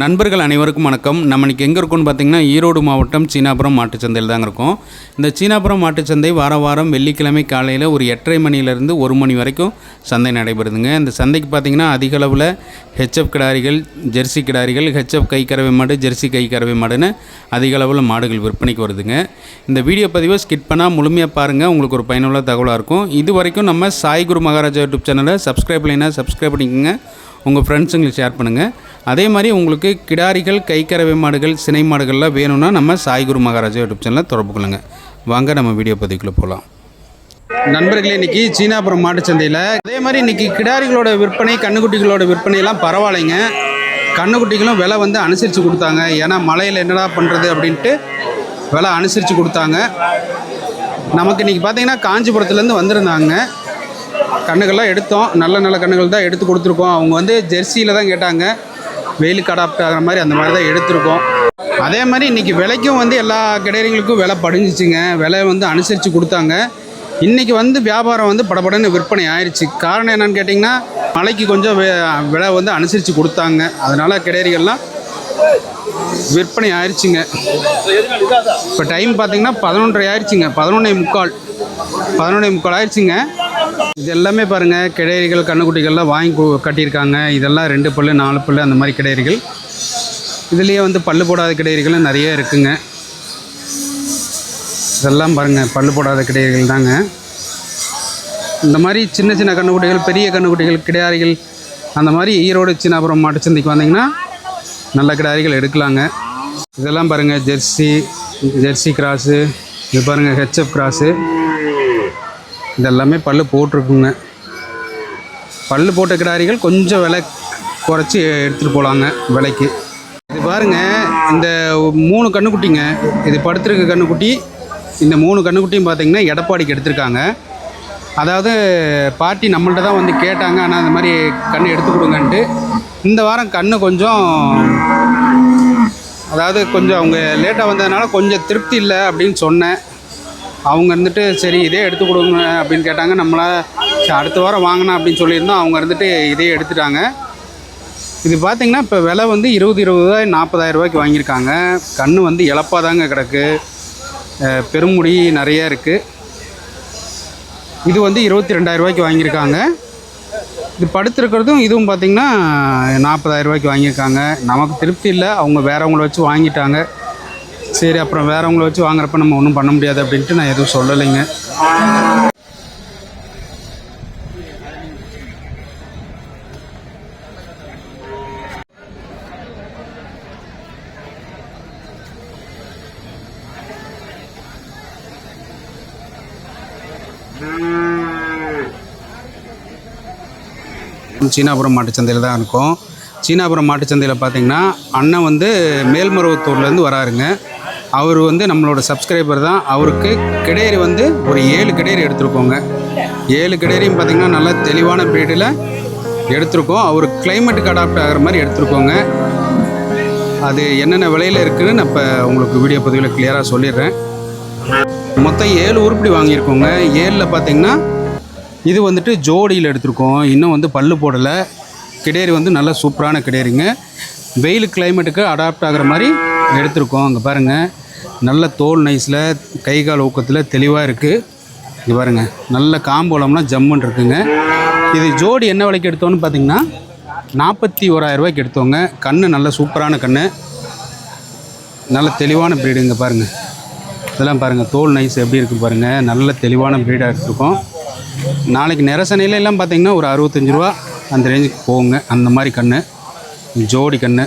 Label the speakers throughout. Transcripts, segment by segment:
Speaker 1: நண்பர்கள் அனைவருக்கும் வணக்கம். நம்ம இன்றைக்கி எங்கே இருக்கோம்னு பார்த்தீங்கன்னா ஈரோடு மாவட்டம் சீனாபுரம் மாட்டுச்சந்தையில் தாங்க இருக்கும். இந்த சீனாபுரம் மாட்டுச்சந்தை வார வாரம் வெள்ளிக்கிழமை காலையில் ஒரு எட்டரை மணிலேருந்து ஒரு மணி வரைக்கும் சந்தை நடைபெறுதுங்க. இந்த சந்தைக்கு பார்த்தீங்கன்னா அதிகளவில் ஹெச்எஃப் கிடாரிகள் ஜெர்சி கிடாரிகள் ஹெச்எஃப் கை கறவை மாடு ஜெர்சி கை கறவை மாடுன்னு அதிகளவில் மாடுகள் விற்பனைக்கு வருதுங்க. இந்த வீடியோ பதிவை ஸ்கிட் பண்ணால் முழுமையாக பாருங்கள் உங்களுக்கு ஒரு பயனுள்ள தகவலாக இருக்கும். இது வரைக்கும் நம்ம சாய் குரு மகாராஜா யூடியூப் சேனலை சப்ஸ்கிரைப் இல்லைன்னா சப்ஸ்கிரைப் பண்ணிக்கோங்க. உங்கள் ஃப்ரெண்ட்ஸுங்களுக்கு ஷேர் பண்ணுங்கள் அதே மாதிரி உங்களுக்கு கிடாரிகள் கைக்கரவை மாடுகள் சினை மாடுகள்லாம் வேணும்னா நம்ம சாய்குரு மகாராஜா யூடியூப் சேனலில் தொடர்பு கொள்ளுங்க. வாங்க நம்ம வீடியோ பதிவுக்குள்ளே போகலாம் நண்பர்களே இன்னைக்கு சீனாபுரம் மாட்டுச்சந்தையில் அதே மாதிரி இன்னைக்கு கிடாரிகளோட விற்பனை கண்ணுக்குட்டிகளோட விற்பனையெல்லாம் பரவாயில்லைங்க. கண்ணுக்குட்டிகளும் விலை வந்து அனுசரித்து கொடுத்தாங்க. ஏன்னா மழையில் என்னடா பண்ணுறது அப்படின்ட்டு விலை அனுசரித்து கொடுத்தாங்க. நமக்கு இன்றைக்கி பார்த்தீங்கன்னா காஞ்சிபுரத்துலேருந்து வந்திருந்தாங்க. கண்ணுகள்லாம் எடுத்தோம். நல்ல நல்ல கண்ணுகள் தான் எடுத்து கொடுத்துருக்கோம். அவங்க வந்து ஜெர்சியில் தான் கேட்டாங்க. வெயிலுக்கு அடாப்ட் ஆகிற மாதிரி அந்த மாதிரி தான் எடுத்திருக்கோம். அதே மாதிரி இன்றைக்கி விலைக்கும் வந்து எல்லா கிடையங்களுக்கும் விலை படிஞ்சிச்சுங்க. விலை வந்து அனுசரித்து கொடுத்தாங்க. இன்றைக்கி வந்து வியாபாரம் வந்து படபடன்னு விற்பனை ஆயிடுச்சு காரணம் என்னன்னு கேட்டிங்கன்னா மழைக்கு கொஞ்சம் விலை வந்து அனுசரித்து கொடுத்தாங்க. அதனால் கிடையறிகள்லாம் விற்பனை ஆயிடுச்சுங்க இப்போ டைம் பார்த்திங்கன்னா பதினொன்றரை ஆயிடுச்சுங்க பதினொன்றே முக்கால். பதினொன்றே முக்கால் ஆயிடுச்சுங்க இது எல்லாமே பாருங்கள் கிடேரிகள் கண்ணுக்குட்டிகள்லாம் வாங்கி கு- கட்டியிருக்காங்க. இதெல்லாம் ரெண்டு பல்லு நாலு பல்லு அந்த மாதிரி கிடேரிகள் இதுலேயே வந்து பல்லு போடாத கிடேரிகளும் நிறைய இருக்குங்க. இதெல்லாம் பாருங்கள் பல்லு போடாத கிடேரிகள் தாங்க. இந்த மாதிரி சின்ன சின்ன கண்ணுக்குட்டிகள் பெரிய கண்ணுக்குட்டிகள் கிடையாறிகள் அந்த மாதிரி ஈரோடு சின்னாபுரம் மாட்டுச்சந்தைக்கு வந்தீங்கன்னா நல்ல கிடாரிகள் எடுக்கலாங்க. இதெல்லாம் பாருங்கள் ஜெர்சி ஜெர்சி கிராஸு இது பாருங்கள் ஹெச்எஃப் கிராஸு. இதெல்லாமே பல்லு போட்டிருக்குங்க. பல்லு போட்ட கிடாரிகள் கொஞ்சம் விலை குறைச்சி எடுத்துகிட்டு போகலாங்க விலைக்கு. இது பாருங்கள் இந்த மூணு கண்ணுக்குட்டிங்க இது படுத்துருக்க கண்ணுக்குட்டி இந்த மூணு கண்ணுக்குட்டியும் பார்த்தீங்கன்னா எடப்பாடிக்கு எடுத்திருக்காங்க. அதாவது பாட்டி நம்மள்ட்ட தான் வந்து கேட்டாங்க ஆனால் அந்த மாதிரி கண் எடுத்து கொடுங்கன்ட்டு. இந்த வாரம் கண் கொஞ்சம் அதாவது கொஞ்சம் அவங்க லேட்டாக வந்ததுனால கொஞ்சம் திருப்தி இல்லை அப்படின்னு சொன்னேன். அவங்க இருந்துட்டு சரி இதே எடுத்து கொடுங்க அப்படின்னு கேட்டாங்க. நம்மளா சரி அடுத்த வாரம் வாங்கினா அப்படின்னு சொல்லியிருந்தோம். அவங்க இருந்துட்டு இதே எடுத்துட்டாங்க. இது பார்த்திங்கன்னா இப்போ விலை வந்து இருபது இருபதாயிரம் நாற்பதாயிரம் ரூபாய்க்கு வாங்கியிருக்காங்க. கண் வந்து இழப்பாக தாங்க கிடக்கு. பெருமுடி நிறைய இருக்குது இது வந்து இருபத்தி ரெண்டாயிரம் ரூபாய்க்கு வாங்கியிருக்காங்க. இது படுத்திருக்கிறதும் இதுவும் பார்த்திங்கன்னா நாற்பதாயிரம் ரூபாய்க்கு வாங்கியிருக்காங்க. நமக்கு திருப்தி இல்லை. அவங்க வேறவங்கள வச்சு வாங்கிட்டாங்க. சரி அப்புறம் வேறவங்கள வச்சு வாங்குறப்ப நம்ம ஒன்றும் பண்ண முடியாது அப்படின்ட்டு நான் எதுவும் சொல்லலைங்க. சீனாபுரம் மாட்டுச்சந்தையில் தான் இருக்கோம். சீனாபுரம் மாட்டுச்சந்தையில் பார்த்தீங்கன்னா அண்ணன் வந்து மேல்மருவத்தூர்லேருந்து வராருங்க. அவர் வந்து நம்மளோட சப்ஸ்கிரைபர் தான். அவருக்கு கிடேரி வந்து ஒரு ஏழு கிடேரி எடுத்திருக்கோங்க. ஏழு கிடேரியும் பார்த்தீங்கன்னா நல்லா தெளிவான ப்ரீடில் எடுத்திருக்கோம். அவர் கிளைமேட்டுக்கு அடாப்ட் ஆகிற மாதிரி எடுத்திருக்கோங்க. அது என்னென்ன விலையில் இருக்குதுன்னு நான் இப்போ உங்களுக்கு வீடியோ பதிவில் கிளியராக சொல்லிடுறேன். மொத்தம் ஏழு உருப்படி வாங்கியிருக்கோங்க. ஏழில் பார்த்தீங்கன்னா இது வந்துட்டு ஜோடியில் எடுத்திருக்கோம். இன்னும் வந்து பல்லு போடலை. கிடேரி வந்து நல்ல சூப்பரான கிடேரிங்க வெயில் கிளைமேட்டுக்கு அடாப்ட் ஆகிற மாதிரி எடுத்திருக்கோம். அங்கே பாருங்கள் நல்ல தோல் நைஸில் கை கால் ஊக்கத்தில் தெளிவாக இருக்குது இது பாருங்கள் நல்ல காம்போலம்லாம் ஜம்முன்னு இருக்குங்க. இது ஜோடி என்ன விலைக்கு எடுத்தோன்னு பார்த்தீங்கன்னா நாற்பத்தி ஓராயிரரூவாய்க்கு எடுத்தோங்க. கண்ணு நல்ல சூப்பரான கண்ணு. நல்ல தெளிவான ப்ரீடுங்க பாருங்கள் இதெல்லாம் பாருங்கள் தோல் நைஸ் எப்படி இருக்குது பாருங்கள் நல்ல தெளிவான ப்ரீடாக இருக்கும் நாளைக்கு நிறசனையில எல்லாம் பார்த்தீங்கன்னா ஒரு அறுபத்தஞ்சு ரூபா அந்த ரேஞ்சுக்கு போகுங்க. அந்த மாதிரி கன்று ஜோடி கன்று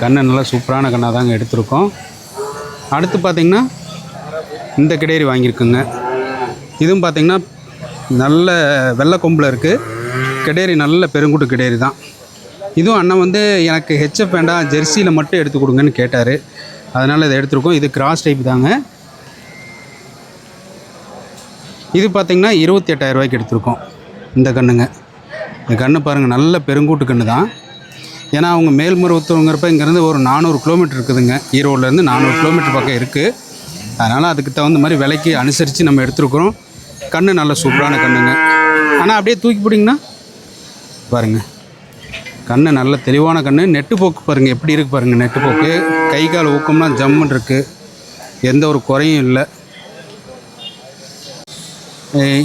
Speaker 1: கன்று நல்லா சூப்பரான கண்ணாக தாங்க எடுத்திருக்கோம். அடுத்து பார்த்திங்கன்னா இந்த கிடேரி வாங்கியிருக்குங்க. இதுவும் பார்த்தீங்கன்னா நல்ல வெள்ளை கொம்பில் இருக்குது கிடேரி நல்ல பெருங்குட்டு கிடேரி தான். இதுவும் அண்ணன் வந்து எனக்கு ஹெச்எஃப் வேண்டாம் ஜெர்சியில் மட்டும் எடுத்து கொடுங்கன்னு கேட்டார். அதனால் இதை எடுத்திருக்கோம். இது கிராஸ் டைப் தாங்க. இது பார்த்திங்கன்னா இருபத்தி எட்டாயிரம் ரூபாய்க்கு எடுத்திருக்கோம். இந்த கண்ணுங்க. இந்த கன்று பாருங்கள் நல்ல பெருங்கூட்டு கன்று தான். ஏன்னா அவங்க மேல்மருவத்தூருங்கிறப்ப இங்கேருந்து ஒரு நானூறு கிலோமீட்டர் இருக்குதுங்க. ஈரோடுலேருந்து நானூறு கிலோமீட்டர் பக்கம் இருக்குது அதனால் அதுக்கு தகுந்த மாதிரி விலைக்கு அனுசரித்து நம்ம எடுத்துருக்குறோம். கன்று நல்ல சூப்பரான கண்ணுங்க. ஆனால் அப்படியே தூக்கி போட்டிங்கன்னா பாருங்கள் கண்ணு நல்ல தெளிவான கண்ணு. நெட்டு போக்கு பாருங்கள் எப்படி இருக்குது பாருங்கள் நெட்டு போக்கு. கை கால் ஊக்கம்லாம் ஜம்முன்னு இருக்குது எந்த ஒரு குறையும் இல்லை.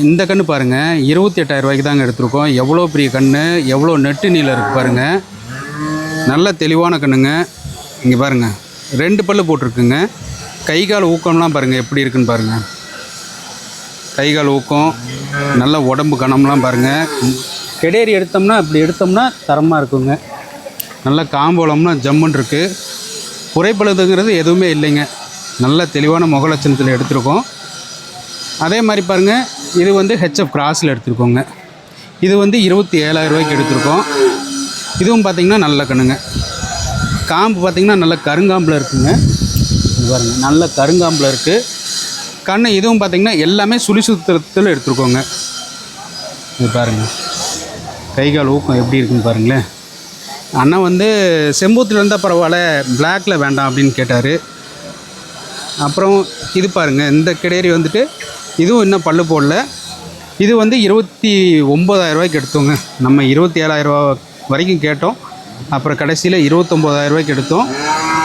Speaker 1: இந்த கன்று பாருங்கள் இருபத்தி எட்டாயிரம் ரூபாய்க்கு தாங்க எடுத்திருக்கோம். எவ்வளோ பெரிய கன்று எவ்வளோ நெட்டு நீளம் இருக்குது பாருங்கள் நல்ல தெளிவான கண்ணுங்க. இங்கே பாருங்கள் ரெண்டு பல்லு போட்டிருக்குங்க. கை கால் ஊக்கம்லாம் பாருங்கள் எப்படி இருக்குன்னு பாருங்கள் கை கால் ஊக்கம் நல்ல உடம்பு கனம்லாம் பாருங்கள் கெடேரி எடுத்தோம்னா இப்படி எடுத்தோம்னா தரமாக இருக்குங்க. நல்ல காம்போலம்னா ஜம்முன் இருக்குது குறைப்பழுதுங்கிறது எதுவுமே இல்லைங்க. நல்ல தெளிவான முகலட்சணத்தில் எடுத்திருக்கோம். அதே மாதிரி பாருங்கள் இது வந்து ஹெச்எஃப் கிராஸில் எடுத்திருக்கோங்க. இது வந்து இருபத்தி ஏழாயிரம் ரூபாய்க்கு எடுத்திருக்கோம். இதுவும் பார்த்திங்கன்னா நல்ல கண்ணுங்க காம்பு பார்த்திங்கன்னா நல்ல கருங்காம்பில் இருக்குங்க. இது பாருங்கள் நல்ல கருங்காம்பில் இருக்குது கண் இதுவும் பார்த்திங்கன்னா எல்லாமே சுழி சுத்தத்தில் இது பாருங்கள் கை கால் ஊக்கம் எப்படி இருக்குன்னு பாருங்களேன். அண்ணன் வந்து செம்பூத்தில் இருந்தால் பரவாயில்ல பிளாக்கில் வேண்டாம் அப்படின்னு கேட்டார். அப்புறம் இது பாருங்கள் இந்த கிடேரி வந்துட்டு இதுவும் இன்னும் பல்லு போடல. இது வந்து இருபத்தி ஒம்பதாயிரரூவாய்க்கு எடுத்தோங்க. நம்ம இருபத்தி ஏழாயிரரூவா வரைக்கும் கேட்டோம். அப்புறம் கடைசியில் இருபத்தொம்போதாயிரரூவாய்க்கு எடுத்தோம்.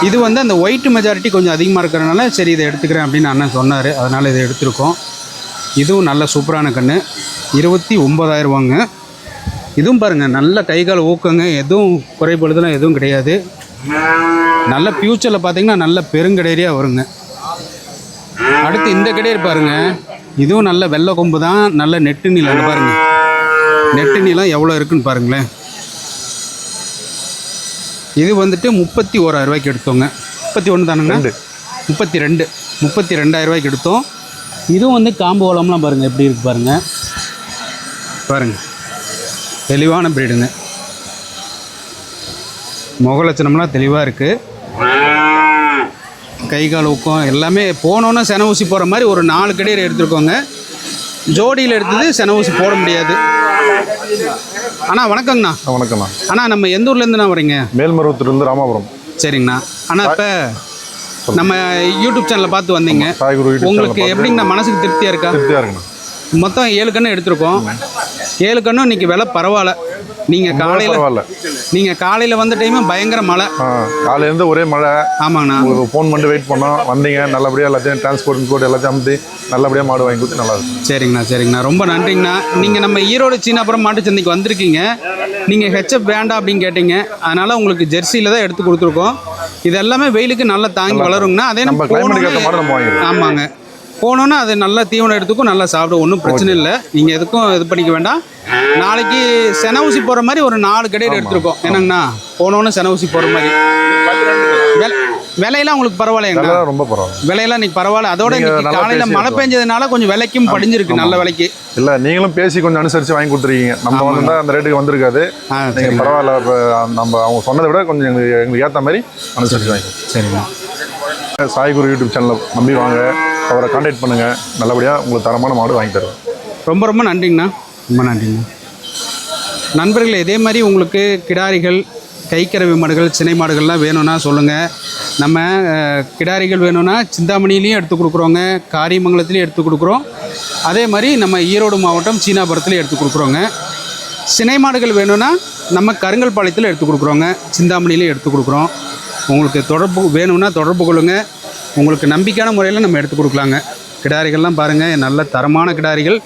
Speaker 1: இது வந்து அந்த ஒயிட் மெஜாரிட்டி கொஞ்சம் அதிகமாக இருக்கிறனால சரி இதை எடுத்துக்கிறேன் அப்படின்னு அண்ணன் சொன்னார். அதனால் இதை எடுத்திருக்கோம். இதுவும் நல்ல சூப்பரான கன்று இருபத்தி ஒம்பதாயிரரூவாங்க இதுவும் பாருங்கள் நல்ல கை கால் ஊக்கங்க. எதுவும் குறைபடுதலாம் எதுவும் கிடையாது. நல்ல ஃப்யூச்சரில் பார்த்தீங்கன்னா நல்ல பெருங்கடேரியாக வருங்க. அடுத்து இந்த கடையர் பாருங்க. இதுவும் நல்ல வெள்ளை கொம்பு தான். நல்ல நெட்டு நீளம் பாருங்கள் பாருங்க. நெட்டு நீளம் எவ்வளோ இருக்குன்னு பாருங்களேன். இது வந்துட்டு முப்பத்தி ஓராயிரம் ரூபாய்க்கு எடுத்தோங்க. முப்பத்தி ஒன்று தானுங்க? முப்பத்தி ரெண்டு. முப்பத்தி ரெண்டாயிரம் ரூபாய்க்கு எடுத்தோம். இதுவும் வந்து காம்பு வளம்லாம் பாருங்கள் எப்படி இருக்கு பாருங்க. பாருங்க. தெளிவான பிரீடுங்க முகலட்சணம்லாம் தெளிவாக இருக்குது கை கால் ஊக்கம் எல்லாமே போனோன்னே சென ஊசி போகிற மாதிரி ஒரு நாலு கடையில் எடுத்துருக்கோங்க. ஜோடியில் எடுத்தது சென ஊசி போட முடியாது. அண்ணா வணக்கங்கண்ணா.
Speaker 2: வணக்கம்ண்ணா
Speaker 1: அண்ணா நம்ம எந்த ஊர்லேருந்துண்ணா வரீங்க?
Speaker 2: மேல்மருவத்திலிருந்து ராமாபுரம்.
Speaker 1: சரிங்கண்ணா. அண்ணா இப்போ நம்ம யூடியூப் சேனலை பார்த்து வந்தீங்க. உங்களுக்கு எப்படிங்கண்ணா மனசுக்கு திருப்தியாக இருக்கா?
Speaker 2: திருப்தியாக இருக்குண்ணா.
Speaker 1: மொத்தம் ஏழு கன்று எடுத்திருக்கோம். ஏழு கன்றும் இன்னைக்கு விலை பரவாயில்ல. நீங்கள் காலையில் நீங்கள் காலையில் வந்த டைமும் பயங்கர மழை.
Speaker 2: ஆ காலையிலேருந்து ஒரே மழை.
Speaker 1: ஆமாங்கண்ணா
Speaker 2: உங்களுக்கு ஃபோன் பண்ணிட்டு வெயிட் பண்ணோம். வந்தீங்க நல்லபடியாக எல்லாத்தையும் டிரான்ஸ்போர்ட் இன்ஸ்போர்ட் எல்லாத்தையும் அமுத்தி நல்லபடியாக மாடு வாங்கி கொடுத்து நல்லா இருக்கும்
Speaker 1: சரிங்கண்ணா சரிங்கண்ணா. ரொம்ப நன்றிங்கண்ணா. நீங்கள் நம்ம ஈரோடு சீனாபுரம் மாட்டுச்சந்தைக்கு வந்திருக்கீங்க. நீங்கள் ஹெச்எப் வேண்டாம் அப்படின்னு கேட்டீங்க. அதனால் உங்களுக்கு ஜெர்சியில் தான் எடுத்து கொடுத்துருக்கோம். இது எல்லாமே வெயிலுக்கு நல்லா தாங்கி வளருங்கண்ணா. அதே
Speaker 2: நம்ம
Speaker 1: நம்ம
Speaker 2: கிளைமேட்டுக்கு ஏற்ற மாதிரி நம்ம வாங்கிடுவோம்.
Speaker 1: ஆமாங்க. போனோன்னா அது நல்லா தீவனம் எடுத்துக்கும் நல்லா சாப்பிடும். ஒன்றும் பிரச்சனை இல்லை. நீங்கள் எதுக்கும் இது பண்ணிக்க வேண்டாம். நாளைக்கு சென ஊசி போகிற மாதிரி ஒரு நாலு கடையில் எடுத்துருக்கோம். என்னங்கண்ணா? போனோன்னு சென ஊசி போகிற மாதிரி. வில விலையெல்லாம் உங்களுக்கு பரவாயில்லைங்கண்ணா
Speaker 2: நல்லா ரொம்ப பரவாயில்ல.
Speaker 1: விலையெல்லாம் இன்னைக்கு பரவாயில்ல. அதோட
Speaker 2: நீங்க
Speaker 1: இன்னைக்கு காலையில் மழை பெஞ்சதுனால கொஞ்சம் விலைக்கும் படிஞ்சிருக்கு நல்ல விலைக்கு.
Speaker 2: இல்லை நீங்களும் பேசி கொஞ்சம் அனுசரித்து வாங்கி கொடுத்துருக்கீங்க. நம்ம வந்திருந்தா அந்த ரேட்டுக்கு வந்திருக்காது.
Speaker 1: ஆ
Speaker 2: நீங்கள் பரவாயில்ல நம்ம அவங்க சொன்னதை விட கொஞ்சம் எங்களுக்கு எங்களுக்கு ஏற்ற மாதிரி அனுசரித்து வாங்கி.
Speaker 1: சரிங்க.
Speaker 2: சாய்குரு யூடியூப் சேனலை நம்பி வாங்க. அவரை கான்டாக்ட் பண்ணுங்கள் நல்லபடியாக உங்களுக்கு தரமான மாடு வாங்கி தருவோம்.
Speaker 1: ரொம்ப ரொம்ப நன்றிங்கண்ணா. ரொம்ப நன்றிங்கண்ணா. நண்பர்களே இதே மாதிரி உங்களுக்கு கிடாரிகள் கைக்கறவை மாடுகள் சினை மாடுகள்லாம் வேணும்னா சொல்லுங்கள் நம்ம கிடாரிகள் வேணும்னா சிந்தாமணிலையும் எடுத்து கொடுக்குறோங்க காரியமங்கலத்துலேயும் எடுத்து கொடுக்குறோம். அதே மாதிரி நம்ம ஈரோடு மாவட்டம் சீனாபுரத்துலேயும் எடுத்து கொடுக்குறோங்க. சினை மாடுகள் வேணும்னா நம்ம கருங்கல்பாளையத்தில் எடுத்து கொடுக்குறோங்க. சிந்தாமணிலையும் எடுத்து கொடுக்குறோம். உங்களுக்கு தொடர்பு வேணும்னா தொடர்பு கொள்ளுங்கள் உங்களுக்கு நம்பிக்கையான முறையில் நம்ம எடுத்து கொடுக்கலாங்க. கிடாரிகள்லாம் பாருங்கள் நல்ல தரமான கிடாரிகள்.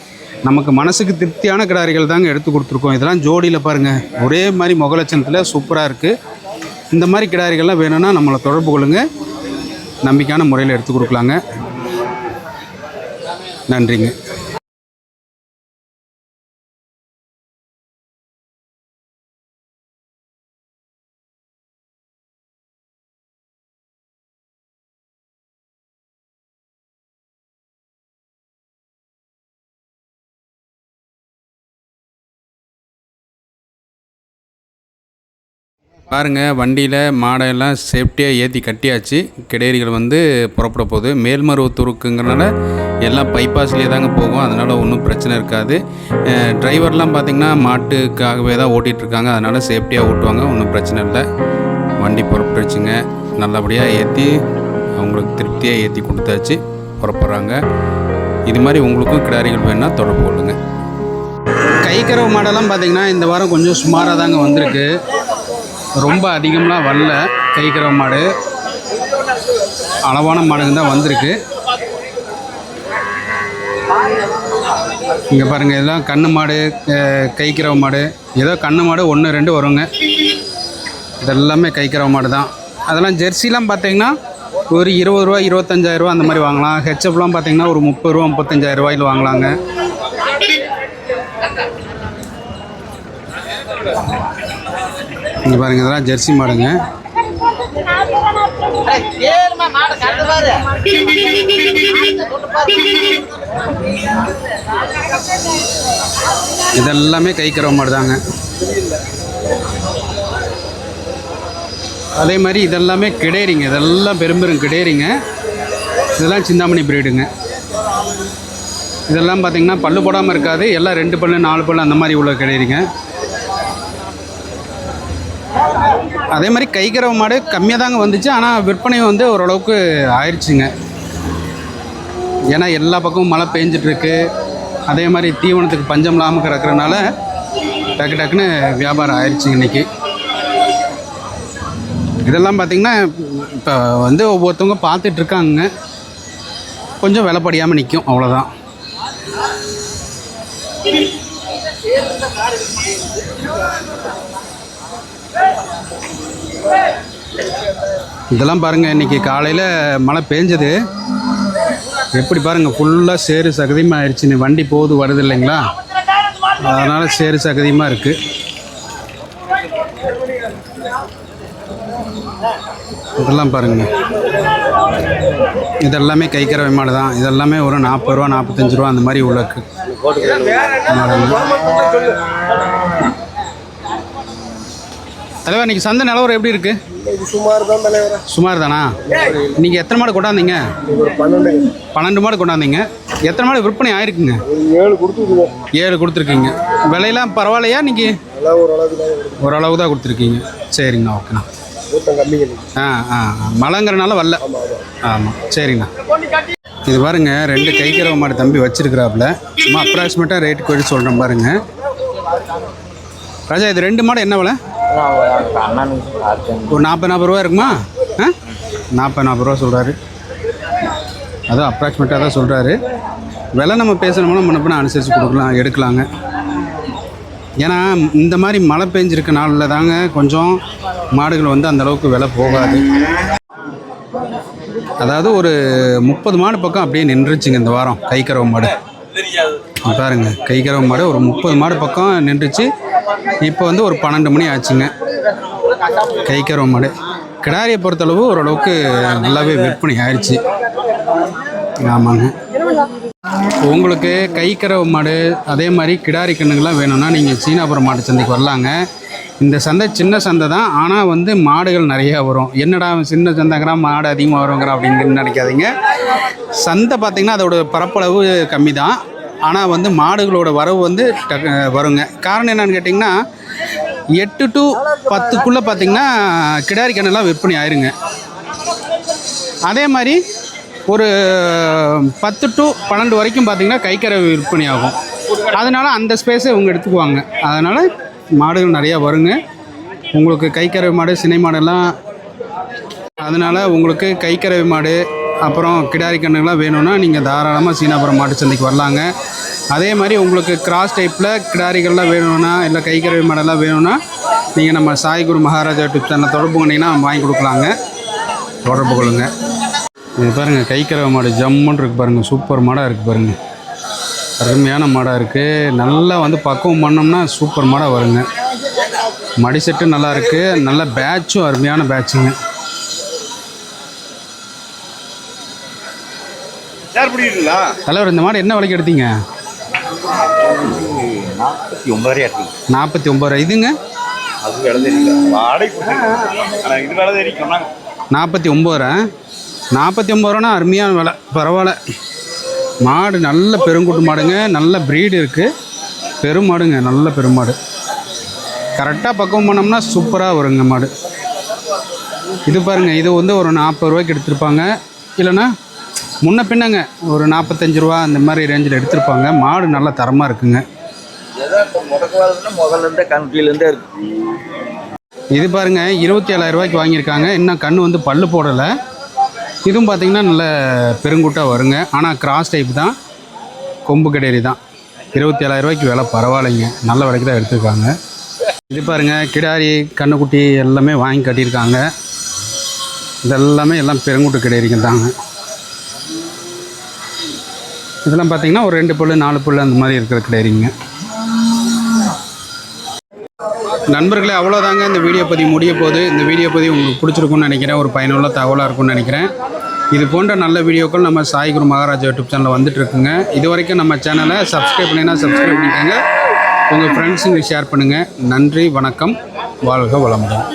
Speaker 1: நமக்கு மனசுக்கு திருப்தியான கிடாரிகள் தாங்க எடுத்து கொடுத்துருக்கோம். இதெல்லாம் ஜோடியில் பாருங்கள் ஒரே மாதிரி முகலட்சணத்தில் சூப்பராக இருக்குது இந்த மாதிரி கிடாரிகள்லாம் வேணும்னா நம்மளை தொடர்பு கொள்ளுங்கள் நம்பிக்கையான முறையில் எடுத்து கொடுக்கலாங்க. நன்றிங்க. பாருங்கள் வண்டியில் மாடையெல்லாம் சேஃப்டியாக ஏற்றி கட்டியாச்சு. கிடேரிகள் வந்து புறப்பட போகுது. மேல்மருவத்தூருக்குங்கிறனால எல்லாம் பைபாஸ்லேயே தாங்க போகும். அதனால் ஒன்றும் பிரச்சனை இருக்காது. டிரைவர்லாம் பார்த்திங்கன்னா மாட்டுக்காகவே தான் ஓட்டிகிட்டு இருக்காங்க அதனால் சேஃப்டியாக ஓட்டுவாங்க. ஒன்றும் பிரச்சனை இல்லை. வண்டி புறப்பட்டுருச்சுங்க. நல்லபடியாக ஏற்றி அவங்களுக்கு திருப்தியாக ஏற்றி கொடுத்தாச்சு. புறப்படுறாங்க. இது மாதிரி உங்களுக்கும் கிடாரிகள் வேணால் தொடர்பு கொள்ளுங்கள் கைக்கரவு மாடெல்லாம் பார்த்தீங்கன்னா இந்த வாரம் கொஞ்சம் சுமாராக தாங்க வந்திருக்கு. ரொம்ப அதிகமாக வரல. கைக்கிற மாடு. அளவான மாடுங்க தான் வந்திருக்கு. இங்கே பாருங்கள் இதெல்லாம் கண்ணு மாடு கைக்கிறவ மாடு. ஏதோ கண்ணு மாடு ஒன்று ரெண்டு வருங்க. இதெல்லாமே கைக்கிறவ மாடு தான். அதெல்லாம் ஜெர்சிலாம் பார்த்தீங்கன்னா ஒரு இருபது ரூபா இருபத்தஞ்சாயிரரூவா அந்த மாதிரி வாங்கலாம். ஹெச்எஃப்லாம் பார்த்தீங்கன்னா ஒரு முப்பது ரூபா முப்பத்தஞ்சாயிரம் ரூபாயில் வாங்கலாங்க. இங்கே பாருங்கள் இதெல்லாம் ஜெர்சி மாடுங்க. இதெல்லாமே கைக்கிறவ மாடு தாங்க அதே மாதிரி இதெல்லாமே கிடையிறீங்க இதெல்லாம் பெரும்பெரும் கிடையிறீங்க. இதெல்லாம் சிந்தாமணி பிரீடுங்க இதெல்லாம் பார்த்தீங்கன்னா பல்லு போடாமல் இருக்காது எல்லாம் ரெண்டு பல்லு நாலு பல்லு அந்த மாதிரி உள்ள கிடையிறீங்க. அதே மாதிரி கைகரவ மாடு கம்மியாக தாங்க வந்துச்சு ஆனால் விற்பனை வந்து ஓரளவுக்கு ஆயிடுச்சுங்க ஏன்னா எல்லா பக்கமும் மழை பெஞ்சிட்ருக்கு. அதே மாதிரி தீவனத்துக்கு பஞ்சம் இல்லாமல் கிடக்கிறனால டக்கு டக்குன்னு வியாபாரம் ஆயிடுச்சு இன்றைக்கி இதெல்லாம் பார்த்திங்கன்னா இப்போ வந்து ஒவ்வொருத்தவங்க பார்த்துட்ருக்காங்க கொஞ்சம் விலைப்படியாமல் நிற்கும் அவ்வளோதான் இதெல்லாம் பாருங்கள் இன்றைக்கி காலையில் மழை பெஞ்சது. எப்படி பாருங்கள் ஃபுல்லாக சேறு சகதியமாக ஆயிடுச்சு வண்டி போகுது வருது இல்லைங்களா? அதனால் சேறு சகதியமாக இருக்குது இதெல்லாம் பாருங்க. இதெல்லாமே கைக்கிற மாடு தான். இதெல்லாமே ஒரு நாற்பது ரூபா நாற்பத்தஞ்சு ரூபா அந்த மாதிரி உள்ளக்கு. தலைவர் இன்னைக்கு சந்தை நிலவரம் எப்படி இருக்கு?
Speaker 3: சுமார் தான் தலைவர.
Speaker 1: சுமார் தானா நீங்கள் எத்தனை மாடு கொண்டாந்தீங்க?
Speaker 3: பன்னெண்டு.
Speaker 1: பன்னெண்டு மாடு கொண்டாந்தீங்க. எத்தனை மாடு விற்பனை ஆயிருக்குங்க?
Speaker 3: ஏழு கொடுத்துருவோம்
Speaker 1: ஏழு கொடுத்துருக்கீங்க. விலையெல்லாம் பரவாயில்லையா இன்னைக்கு? ஓரளவு தான் கொடுத்துருக்கீங்க. சரிங்கண்ணா ஓகேண்ணா. ஆ ஆ ஆ. மழைங்கிறனால வரல. ஆமாம் சரிங்கண்ணா. இது பாருங்க ரெண்டு கைக்கிறவ மாடு தம்பி வச்சிருக்கிறாப்புல. சும்மா அப்ராக்சிமேட்டாக ரேட்டு கோடி சொல்கிறேன் பாருங்க. ராஜா இது ரெண்டு மாடு என்ன விலை? ஒரு நாற்பது நாற்பது ரூபா இருக்குமா? ஆ? நாற்பது நாற்பது ரூபா சொல்கிறாரு அதான் அப்ராக்சிமேட்டாக தான் சொல்கிறாரு விலை நம்ம பேசணும்னா முன்னப்பின அனுசரித்து கொடுக்கலாம் எடுக்கலாங்க. ஏன்னா இந்த மாதிரி மழை பெஞ்சிருக்க நாளில் தாங்க கொஞ்சம் மாடுகள் வந்து அந்தளவுக்கு விலை போகாது. அதாவது ஒரு முப்பது மாடு பக்கம் அப்படியே நின்றுச்சுங்க இந்த வாரம் கைக்கறவை மாடு. இங்க பாருங்க கைக்கறவை மாடு ஒரு முப்பது மாடு பக்கம் நின்றுச்சு. இப்போ வந்து ஒரு பன்னெண்டு மணி ஆச்சுங்க. கைக்கறவை மாடு கிடாரியை பொறுத்தளவு ஓரளவுக்கு நல்லாவே விற்பனை ஆயிடுச்சு ஆமாங்க. உங்களுக்கு கைக்கறவை மாடு அதே மாதிரி கிடாரி கண்ணுங்கள்லாம் வேணும்னா நீங்கள் சீனாபுரம் மாட்டு சந்தைக்கு வரலாங்க. இந்த சந்தை சின்ன சந்தை தான். ஆனால் வந்து மாடுகள் நிறையா வரும். என்னடா சின்ன சந்தைங்கிறா மாடு அதிகமாக வருங்கிற அப்படின்னு நினைக்காதீங்க. சந்தை பார்த்திங்கன்னா அதோட பரப்பளவு கம்மி தான் ஆனால் வந்து மாடுகளோட வரவு வந்து டக்கு வருங்க. காரணம் என்னன்னு கேட்டிங்கன்னா எட்டு டு பத்துக்குள்ளே பார்த்திங்கன்னா கிடாரி கண்ணெல்லாம் விற்பனை ஆயிருங்க. அதே மாதிரி ஒரு பத்து டு பன்னெண்டு வரைக்கும் பார்த்தீங்கன்னா கைக்கரை விற்பனை ஆகும். அதனால் அந்த ஸ்பேஸை இவங்க எடுத்துக்குவாங்க. அதனால் மாடுகள் நிறையா வருங்க. உங்களுக்கு கைக்கறவை மாடு சினை மாடெல்லாம் அதனால் உங்களுக்கு கைக்கறவை மாடு அப்புறம் கிடாரி கண்ணுகள்லாம் வேணும்னா நீங்கள் தாராளமாக சீனாபுரம் மாட்டு சந்தைக்கு வரலாங்க. அதே மாதிரி உங்களுக்கு கிராஸ் டைப்பில் கிடாரிகள்லாம் வேணும்னா இல்லை கைக்கறவை மாடெல்லாம் வேணும்னா நீங்கள் நம்ம சாய்குரு மகாராஜா யூடியூப் சேனல் தொடர்பு பண்ணிங்கன்னா வாங்கி கொடுக்கலாங்க. தொடர்பு கொள்ளுங்க. இது பாருங்கள் கைக்கறவை மாடு ஜம்முன்னு இருக்குது பாருங்கள் சூப்பர் மாடாக இருக்குது பாருங்கள் அருமையான மாடாக இருக்குது நல்லா வந்து பக்குவம் பண்ணோம்னா சூப்பர் மாடாக வருங்க. மடி செட்டு நல்லா இருக்குது நல்ல பேட்சும் அருமையான பேட்சுங்க தலைவர் இந்த மாடு என்ன விலைக்கு எடுத்தீங்க?
Speaker 3: நாற்பத்தி ஒன்பது ரூபாய்
Speaker 1: நாற்பத்தி ஒம்பது ரூபா. இதுங்க?
Speaker 3: அது விலை தெரியல. வாடகை ஆனால் இது விலை தெரியும் சொன்னாங்க.
Speaker 1: நாற்பத்தி ஒம்பது ரூபா. நாற்பத்தி ஒம்பது ரூபானா அருமையான விலை. பரவாயில்ல. மாடு நல்ல பெருங்குட்டு மாடுங்க. நல்ல ப்ரீடு இருக்குது பெருமாடுங்க நல்ல பெருமாடு கரெக்டாக பக்குவம் பண்ணோம்னா சூப்பராக வருங்க மாடு. இது பாருங்கள் இது வந்து ஒரு நாற்பது ரூபாய்க்கு எடுத்திருப்பாங்க. இல்லைன்னா முன்ன பின்னங்க ஒரு நாற்பத்தஞ்சு ரூபா அந்த மாதிரி ரேஞ்சில் எடுத்திருப்பாங்க. மாடு நல்ல தரமாக இருக்குங்க.
Speaker 4: முடக்குவாதம்னா முதல்ல கண்ட்ரிலேருந்தே இருக்கு
Speaker 1: இது பாருங்க இருபத்தி ஏழாயிரம் ரூபாய்க்கு வாங்கியிருக்காங்க. இன்னும் கண்ணு வந்து பல்லு போடலை. இதுவும் பார்த்தீங்கன்னா நல்ல பெருங்குட்டாக வருங்க. ஆனால் கிராஸ் டைப் தான். கொம்பு கிடையாது தான். இருபத்தி ஏழாயிரம் ரூபாய்க்கு விலை பரவாயில்லைங்க. நல்ல விலைக்கு தான் எடுத்துருக்காங்க. இது பாருங்க கிடாரி கண்ணுக்குட்டி எல்லாமே வாங்கி கட்டியிருக்காங்க. இதெல்லாமே எல்லாம் பெருங்குட்டு கிடையாதுங்க தாங்க. இதெல்லாம் பார்த்தீங்கன்னா ஒரு ரெண்டு புல்லு நாலு புல்லு அந்த மாதிரி இருக்கிற கிடையாதுங்க நண்பர்களே அவ்வளோதாங்க. இந்த வீடியோ பதிவு முடிய போது இந்த வீடியோ பதிவு உங்களுக்கு பிடிச்சிருக்குன்னு நினைக்கிறேன். ஒரு பயனுள்ள தகவலாக இருக்கும்னு நினைக்கிறேன். இது போன்ற நல்ல வீடியோக்கள் நம்ம சாய் குரு மகாராஜா யூடியூப் சேனலில் வந்துட்டுருக்குங்க இது வரைக்கும் நம்ம சேனலை சப்ஸ்கிரைப் பண்ணினா சப்ஸ்கிரைப் பண்ணிக்கோங்க. உங்கள் ஃப்ரெண்ட்ஸுங்களுக்கு ஷேர் பண்ணுங்கள் நன்றி வணக்கம். வாழ்க வளமுடன்.